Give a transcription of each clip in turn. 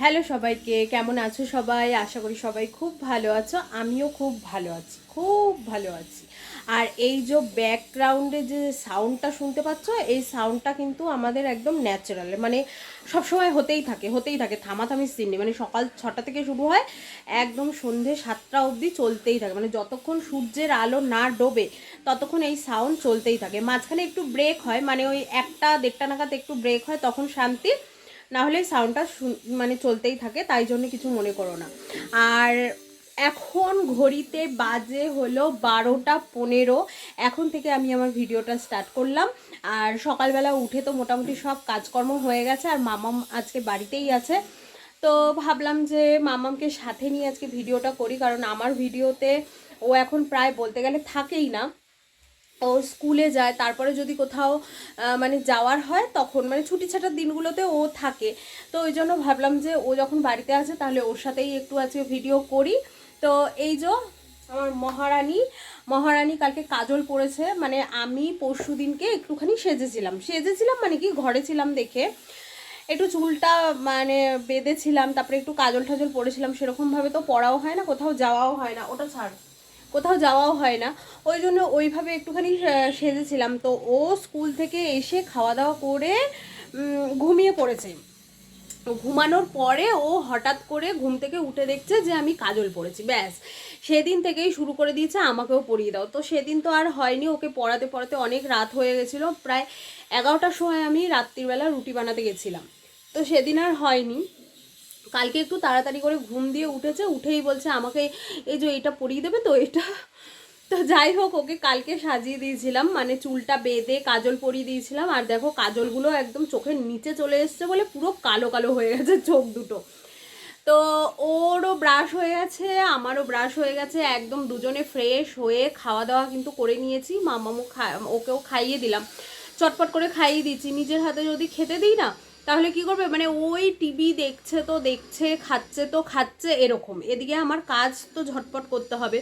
Hello সবাইকে, কেমন আছো সবাই? আশা করি সবাই খুব ভালো আছো, আমিও খুব ভালো আছি, খুব ভালো আছি। আর এই যে ব্যাকগ্রাউন্ডে যে সাউন্ডটা শুনতে পাচ্ছ, এই সাউন্ডটা কিন্তু আমাদের একদম ন্যাচারাল মানে সবসময় হতেই থাকে হতেই থাকে থামাথামি সিন মানে সকাল ছটা থেকে শুরু হয়, একদম সন্ধে সাতটা অবধি চলতেই থাকে মানে যতক্ষণ সূর্যের আলো না ডোবে, ততক্ষণ এই সাউন্ড চলতেই থাকে। মাঝখানে একটু ব্রেক হয় মানে ওই একটা দেড়টা নাগাদ একটু ব্রেক হয়, তখন শান্তি না হলে সাউন্ডটা মানে চলতেই থাকে, তাই জন্য কিছু মনে করো না। আর এখন ঘড়িতে বাজে হলো বারোটা পনেরো, এখন থেকে আমি আমার ভিডিওটা স্টার্ট করলাম। আর সকালবেলা উঠে তো মোটামুটি সব কাজকর্ম হয়ে গেছে, আর মামাম আজকে বাড়িতেই আছে। তো ভাবলাম যে মামামকে সাথে নিয়ে আজকে ভিডিওটা করি, কারণ আমার ভিডিওতে ও এখন প্রায় বলতে গেলে থাকেই না। ও স্কুলে যায়, তারপরে যদি কোথাও মানে যাওয়ার হয়, তখন মানে ছুটি ছাটার দিনগুলোতে ও থাকে। তো ওই জন্য ভাবলাম যে ও যখন বাড়িতে আছে, তাহলে ওর সাথেই একটু আজকে ভিডিও করি। তো এই যে আমার মহারানী মহারানী কালকে কাজল পড়েছে মানে আমি পরশু দিনকে একটুখানি সেজেছিলাম। সেজেছিলাম মানে কি, ঘরে ছিলাম দেখে। একটু চুলটা মানে বেঁধেছিলাম, তারপরে একটু কাজল ঠাজল পরেছিলাম, সেরকমভাবে তো পড়াও হয় না, কোথাও যাওয়াও হয় না, ওটা ছাড়। কোথাও যাওয়াও হয় না। ওই জন্য ওইভাবে একটুখানি সেজেছিলাম। তো ও স্কুল থেকে এসে খাওয়া দাওয়া করে ঘুমিয়ে পড়েছে। ঘুমানোর পরে ও হঠাৎ করে ঘুম থেকে উঠে দেখছে যে আমি কাজল পড়েছি। ব্যাস, সেদিন থেকেই শুরু করে দিয়েছে, আমাকেও পরিয়ে দাও। তো সেদিন তো আর হয়নি, ওকে পড়াতে পড়াতে অনেক রাত হয়ে গেছিল। প্রায় এগারোটার সময় আমি রাত্রিবেলা রুটি বানাতে গেছিলাম। তো সেদিন আর হয়নি। কালকে একটু তাড়াতাড়ি করে ঘুম দিয়ে উঠেছে, উঠেই বলছে, আমাকে এই যে এটা পরিয়ে দেবে তো এটা? তো যাই হোক, ওকে কালকে সাজিয়ে দিয়েছিলাম মানে চুলটা বেঁধে কাজল পরিয়ে দিয়েছিলাম, আর দেখো কাজলগুলো একদম চোখের নিচে চলে এসছে বলে পুরো কালো কালো হয়ে গেছে চোখ দুটো। তো ওরও ব্রাশ হয়ে গেছে, আমারও ব্রাশ হয়ে গেছে, একদম দুজনে ফ্রেশ হয়ে খাওয়া দাওয়া কিন্তু করে নিয়েছি, মামামু খা, ওকেও খাইয়ে দিলাম। চটপট করে খাইয়ে দিচ্ছি নিজের হাতে যদি খেতে দিই না তাহলে কি করবে? মানে ওই টিভি দেখছে তো দেখছে, খাচ্ছে তো খাচ্ছে, এরকম। এদিকে আমার কাজ তো ঝটপট করতে হবে।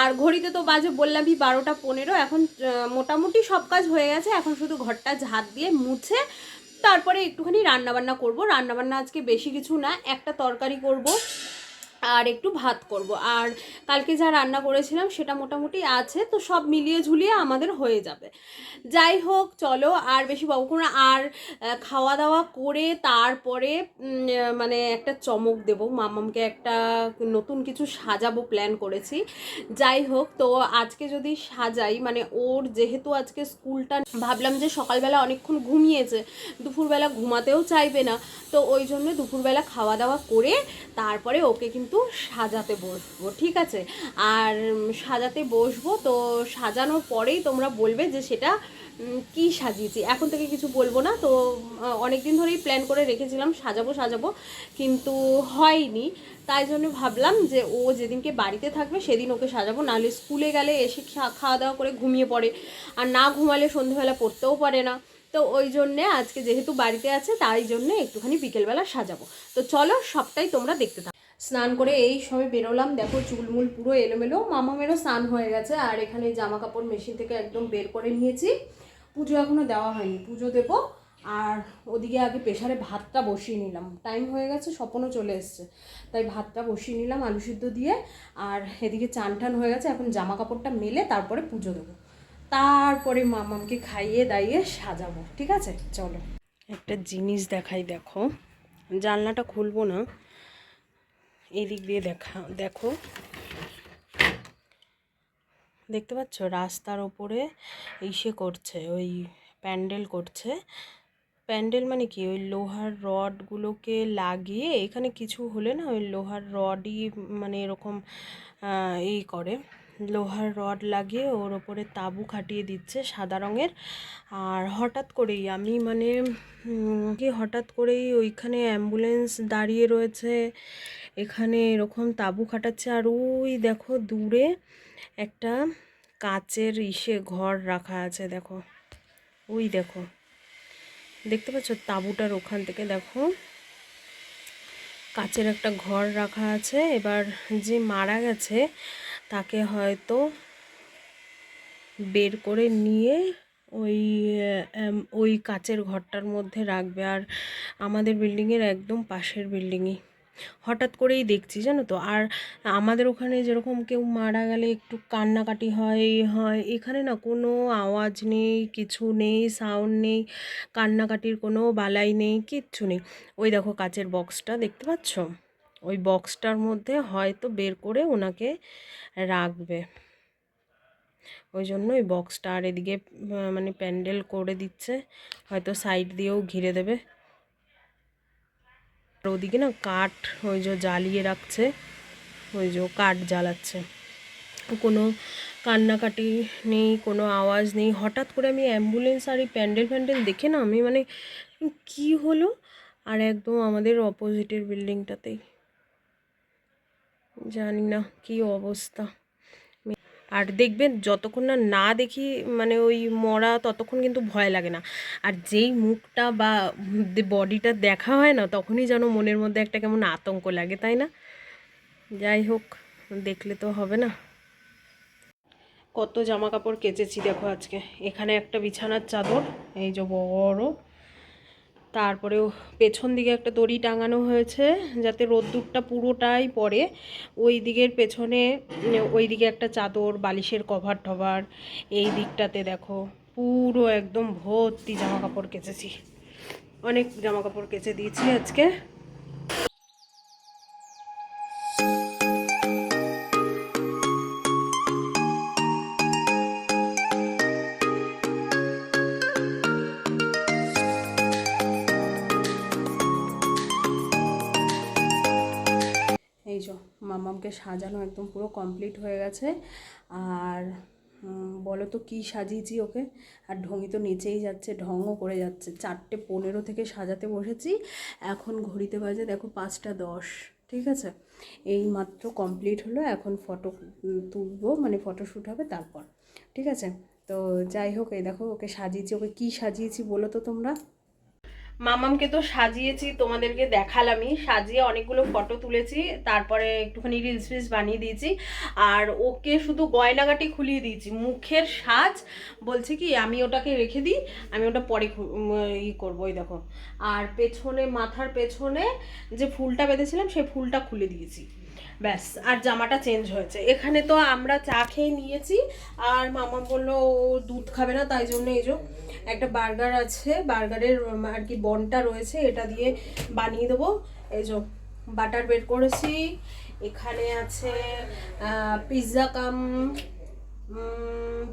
আর ঘড়িতে তো বাজে বললামই বারোটা পনেরো, এখন মোটামুটি সব কাজ হয়ে গেছে। এখন শুধু ঘরটা ঝাঁত দিয়ে মুছে তারপরে একটুখানি রান্নাবান্না করব। রান্নাবান্না আজকে বেশি কিছু না, একটা তরকারি করব। আর একটু ভাত করব। আর কালকে যা রান্না করেছিলাম সেটা মোটামুটি আছে, তো সব মিলিয়ে ঝুলিয়ে আমাদের হয়ে যাবে। যাই হোক, চলো আর বেশি বকবো আর খাওয়া দাওয়া করে তারপরে মানে একটা চমক দেব। মামামকে একটা নতুন কিছু সাজাবো প্ল্যান করেছি। যাই হোক, তো আজকে যদি সাজাই মানে ওর যেহেতু আজকে স্কুলটা, ভাবলাম যে সকালবেলা অনেকক্ষণ ঘুমিয়েছে, দুপুরবেলা ঘুমাতেও চাইবে না, তো ওই জন্য দুপুরবেলা খাওয়া দাওয়া করে তারপরে ওকে কিন্তু সাজাতে বসবো, ঠিক আছে? আর সাজাতে বসবো তো সাজানোর পরেই তোমরা বলবে যে সেটা কি সাজিয়েছি। এখন থেকে কিছু বলব না, তো অনেক দিন ধরেই প্ল্যান করে রেখেছিলাম সাজাবো সাজাবো, কিন্তু হয়নি। তাই জন্য ভাবলাম যে ও যেদিনকে বাড়িতে থাকবে সেদিন ওকে সাজাবো, নাহলে স্কুলে গেলে এসে খাওয়া দাওয়া করে ঘুমিয়ে পড়ে। আর না ঘুমালে সন্ধেবেলা পড়তেও পারে না। তো ওই জন্যে আজকে যেহেতু বাড়িতে আছে, তাই জন্যে একটুখানি বিকেলবেলা সাজাবো। তো চলো সবটাই তোমরা দেখতে থাকো। স্নান করে এই সবে বেরোলাম, দেখো চুলমুল পুরো এলোমেলো, মামামেরও স্নান হয়ে গেছে, আর এখানে জামা কাপড় মেশিন থেকে একদম বের করে নিয়েছি। পুজো এখনও দেওয়া হয়নি, পুজো দেবো। আর ওদিকে আগে প্রেশারে ভাতটা বসিয়ে নিলাম। টাইম হয়ে গেছে, স্বপনও চলে এসছে। তাই ভাতটা বসিয়ে নিলাম, আলু সিদ্ধ দিয়ে। আর এদিকে চান টান হয়ে গেছে, এখন জামা কাপড়টা মেলে তারপরে পুজো দেবো। তারপরে মামামকে খাইয়ে দাইয়ে সাজাবো, ঠিক আছে? চলো। একটা জিনিস দেখাই, দেখো। জানলাটা খুলবো না। এদিক দিয়ে দেখা, দেখো। দেখতে পাচ্ছ? রাস্তার ওপরে ইসে করছে, ওই প্যান্ডেল করছে। প্যান্ডেল মানে কি? ওই লোহার রডগুলোকে লাগিয়ে, এখানে কিছু হলে না ওই লোহার রডই মানে এরকম এই করে। লোহার রড লাগিয়ে ওর ওপরে তাঁবু খাটিয়ে দিচ্ছে সাদা রঙের। আর হঠাৎ করেই আমি মানে কি হঠাৎ করেই ওইখানে অ্যাম্বুলেন্স দাঁড়িয়ে রয়েছে, এখানে এরকম তাঁবু খাটাচ্ছে। আর ওই দেখো দূরে একটা কাচের ইসে ঘর রাখা আছে, দেখো। ওই দেখো, দেখতে পাচ্ছ তাঁবুটার ওখান থেকে দেখো, কাচের একটা ঘর রাখা আছে। এবার যে মারা গেছে তাকে হয়তো বের করে নিয়ে ওই ওই কাচের ঘরটার মধ্যে রাখবে। আর আমাদের বিল্ডিংয়ের একদম পাশের বিল্ডিংই। হঠাৎ করেই দেখছি, জানো তো? আর আমাদের ওখানে যেরকম কেউ মারা গেলে একটু কান্নাকাটি হয় হয়, এখানে না কোনো আওয়াজ নেই, কিছু নেই, সাউন্ড নেই, কান্নাকাটির কোনো বালাই নেই, কিচ্ছু নেই। ওই দেখো কাচের বক্সটা, দেখতে পাচ্ছ? ওই বক্সটার মধ্যে হয়তো বের করে ওনাকে রাখবে। ওই জন্য ওই বক্সটা আর এদিকে মানে প্যান্ডেল করে দিচ্ছে। হয়তো সাইড দিয়েও ঘিরে দেবে। আর ওদিকে না কাঠ ওই যে জ্বালিয়ে রাখছে, ওই যে কাঠ জ্বালাচ্ছে। কোনো কান্নাকাটি নেই, কোনো আওয়াজ নেই। হঠাৎ করে আমি অ্যাম্বুলেন্স আর এই প্যান্ডেল ফ্যান্ডেল দেখে না আমি মানে কি হলো? আর একদম আমাদের অপোজিটের বিল্ডিংটাতেই জানি না কি অবস্থা। আর দেখবেন যতক্ষণ না না দেখি মানে ওই মরা ততক্ষণ কিন্তু ভয় লাগে না। আর যেই মুখটা বা বডিটা দেখা হয় না, তখনই যেন মনের মধ্যে একটা কেমন আতঙ্ক লাগে, তাই না? যাই হোক, দেখলে তো হবে না। কত জামা কাপড় কেচেছি দেখো আজকে। এখানে একটা বিছানার চাদর, এই যে বড়। তারপরেও পেছন দিকে একটা দড়ি টাঙানো হয়েছে যাতে রোদ্দুরটা পুরোটাই পড়ে। ওই দিকের পেছনে উম, ওই দিকে একটা চাদর বালিশের কভার টভার এই দিকটাতে দেখো পুরো একদম ভর্তি জামা কাপড় কেচেছি। অনেক জামা কাপড় কেচে দিয়েছি আজকে। এই মামামকে সাজানো একদম পুরো কমপ্লিট হয়ে গেছে। আর বলো তো কী সাজিয়েছি ওকে? আর ঢঙি তো নিচেই যাচ্ছে, ঢঙও করে যাচ্ছে। চারটে পনেরো থেকে সাজাতে বসেছি। এখন ঘড়িতে বাজে দেখো পাঁচটা দশ, ঠিক আছে? এই মাত্র কমপ্লিট হলো, এখন ফটো তুলবো মানে ফটোশ্যুট হবে তারপর, ঠিক আছে? তো যাই হোক, এই দেখো ওকে সাজিয়েছি, ওকে কী সাজিয়েছি বলো তো তোমরা? মামামকে তো সাজিয়েছি, তোমাদেরকে দেখালামই। সাজিয়ে অনেকগুলো ফটো তুলেছি, তারপরে একটুখানি রিলস ফিলস বানিয়ে দিয়েছি। আর ওকে শুধু গয়নাগাটি খুলিয়ে দিয়েছি। মুখের সাজ বলছে কি, আমি ওটাকে রেখে দিই, আমি ওটা পরে ই করব, ওই দেখো। আর পেছনে, মাথার পেছনে যে ফুলটা বেঁধেছিলাম, সেই ফুলটা খুলে দিয়েছি। ব্যাস, আর জামাটা চেঞ্জ হয়েছে। এখানে তো আমরা চা খেয়ে নিয়েছি, আর মামা বলল দুধ খাবে না, তাই জন্য এই যে একটা বার্গার আছে বার্গারের আর কি বনটা রয়েছে, এটা দিয়ে বানিয়ে দেবো। এই যে বাটার বের করেছি। এখানে আছে পিৎজা কাম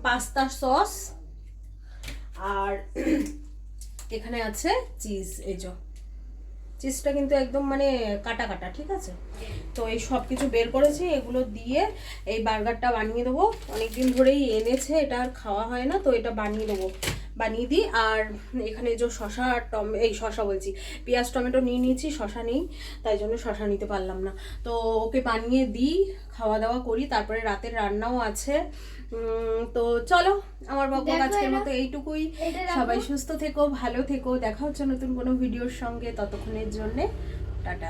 পাস্তার সস আর এখানে আছে চিজ এই যে। চিজটা কিন্তু একদম মানে কাটা কাটা, ঠিক আছে? তো এই সব কিছু বের করেছি, এগুলো দিয়ে এই বার্গারটা বানিয়ে দেবো। অনেকদিন ধরেই এনেছে, এটা আর খাওয়া হয় না, তো এটা বানিয়ে দেবো। বানিয়ে দিই। আর এখানে যে শশা আর টম এই শশা বলছি পেঁয়াজ টমেটো নিয়ে নিয়েছি শশা নেই তাই জন্য শশা নিতে পারলাম না। তো ওকে বানিয়ে দিই খাওয়া দাওয়া করি তারপরে রাতের রান্নাও আছে। তো চলো আমার বকবক আজকের মতো এইটুকুই। সবাই সুস্থ থেকো ভালো থেকো দেখা হচ্ছে নতুন কোনো ভিডিওর সঙ্গে ততক্ষণের জন্যে টাটা।